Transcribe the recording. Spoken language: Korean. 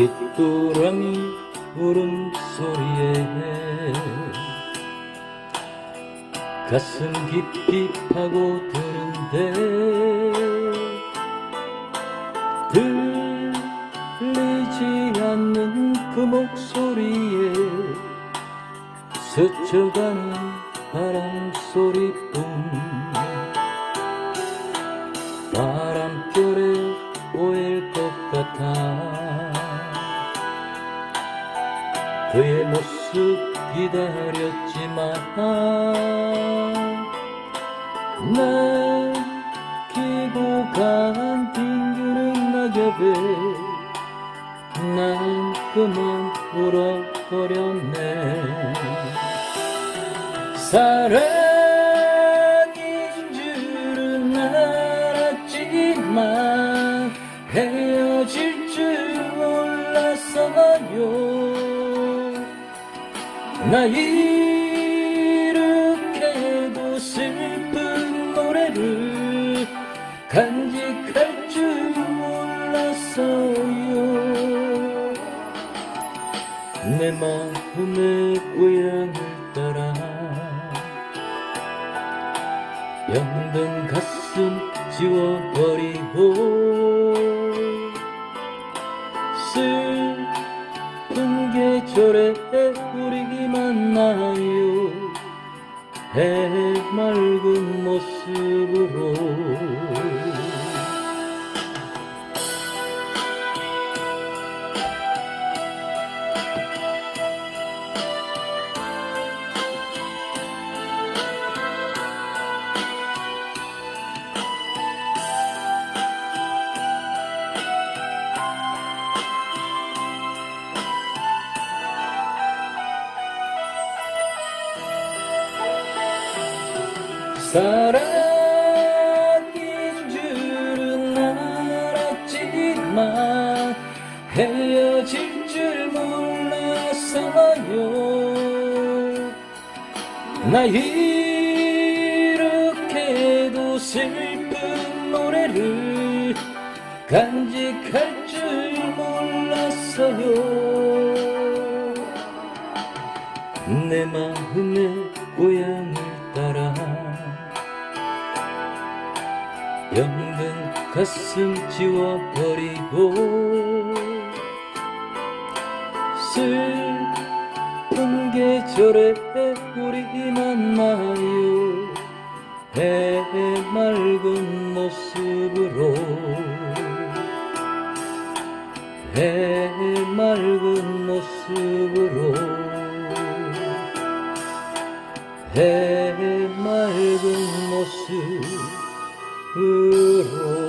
귀뚜라미 울음소리에 가슴 깊이 파고드는데 들리지 않는 그 목소리에 스쳐가는 바람 소리뿐. 바람결에 그의 모습 기다렸지만 난 기고 간 빙그른 낙엽에 난 그만 울어버렸네. 사랑인 줄은 알았지만 나 이렇게도 슬픈 노래를 간직할 줄 몰랐어요. 내 마음의 고향을 따라 병든 가슴 지워버리고 계 절에 우리 만나요. 해맑은 모습으로 사랑인 줄은 알았지만 헤어질 줄 몰랐어요. 나 이렇게도 슬픈 노래를 간직할 줄 몰랐어요. 내 마음의 고향 병든 가슴 지워버리고 슬픈 계절에 우리 만나요 해 맑은 모습으로 해 맑은 모습으로 해 맑은 모습 으로